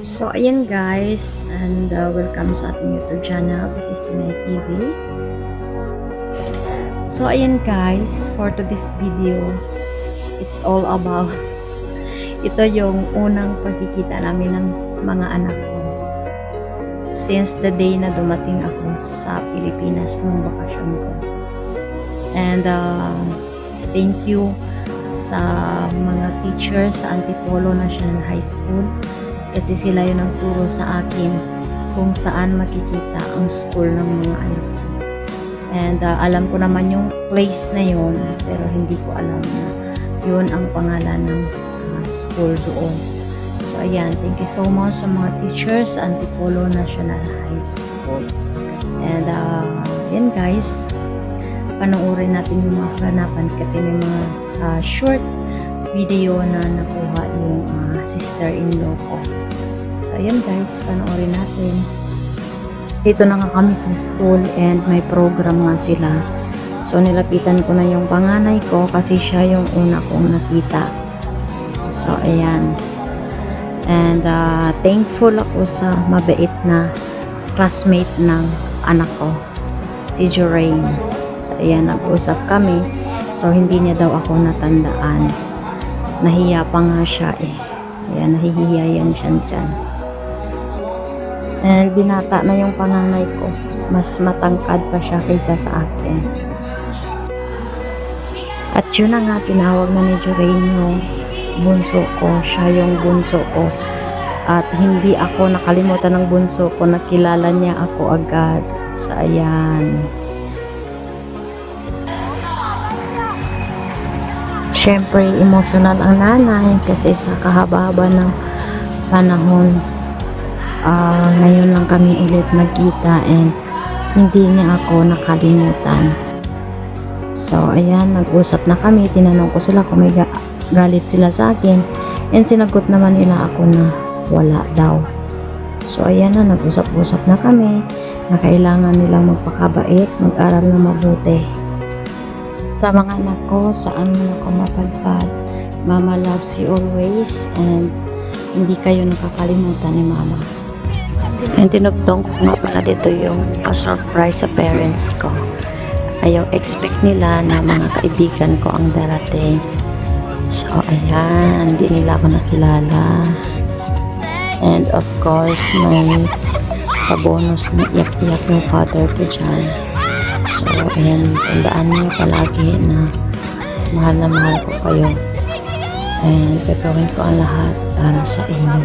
So, ayan guys, and uh, welcome sa ating YouTube channel. This is Tinay TV. So, ayan guys, for today's video, it's all about, ito yung unang pagkikita namin ng mga anak ko. Since the day na dumating ako sa Pilipinas nung bakasyon ko. And, uh, thank you sa mga teachers sa Antipolo National High School kasi sila yung nagturo sa akin kung saan makikita ang school ng mga anak ko. And uh, alam ko naman yung place na yun, pero hindi ko alam na yun ang pangalan ng uh, school doon. So ayan, thank you so much sa mga teachers sa Antipolo National High School. And uh, yan guys, panoorin natin yung mga kaganapan kasi may mga uh, short video na nakuha yung uh, sister-in-law ko. Ayan guys, panoorin natin. Dito na nga kami sa school and may program nga sila. So, nilapitan ko na yung panganay ko kasi siya yung una kong nakita. So, ayan. And uh, thankful ako sa mabait na classmate ng anak ko, si Joraine. So, ayan, nag-usap kami. So, hindi niya daw ako natandaan. Nahiya pa nga siya eh. Ayan, nahihiyayan siya dyan. And binata na yung panganay ko. Mas matangkad pa siya kaysa sa akin. At yun na nga, tinawag na ni Joraine bunso ko. Siya yung bunso ko. At hindi ako nakalimutan ng bunso ko. Nakilala niya ako agad. So, ayan. Siyempre, emotional ang nanay kasi sa kahaba-haba ng panahon, ah, ngayon lang kami ulit nagkita and hindi niya ako nakalimutan. So, ayan, nag-usap na kami. Tinanong ko sila kung may ga- galit sila sa akin. And sinagot naman nila ako na wala daw. So, ayan na, nag-usap-usap na kami na kailangan nilang magpakabait, mag-aral na mabuti sa mga anak ko, saan man ako mapadpad. Mama loves you always and hindi kayo nakakalimutan ni Mama. And tinugtong ko nga pala dito yung pa-surprise sa parents ko. Ayaw expect nila na mga kaibigan ko ang darating. So, ayan, hindi nila ako nakilala. And of course, may pa-bonus na iyak-iyak yung father ko dyan. So, ayan, tandaan niyo palagi na mahal na mahal ko kayo. And gagawin ko ang lahat para sa inyo.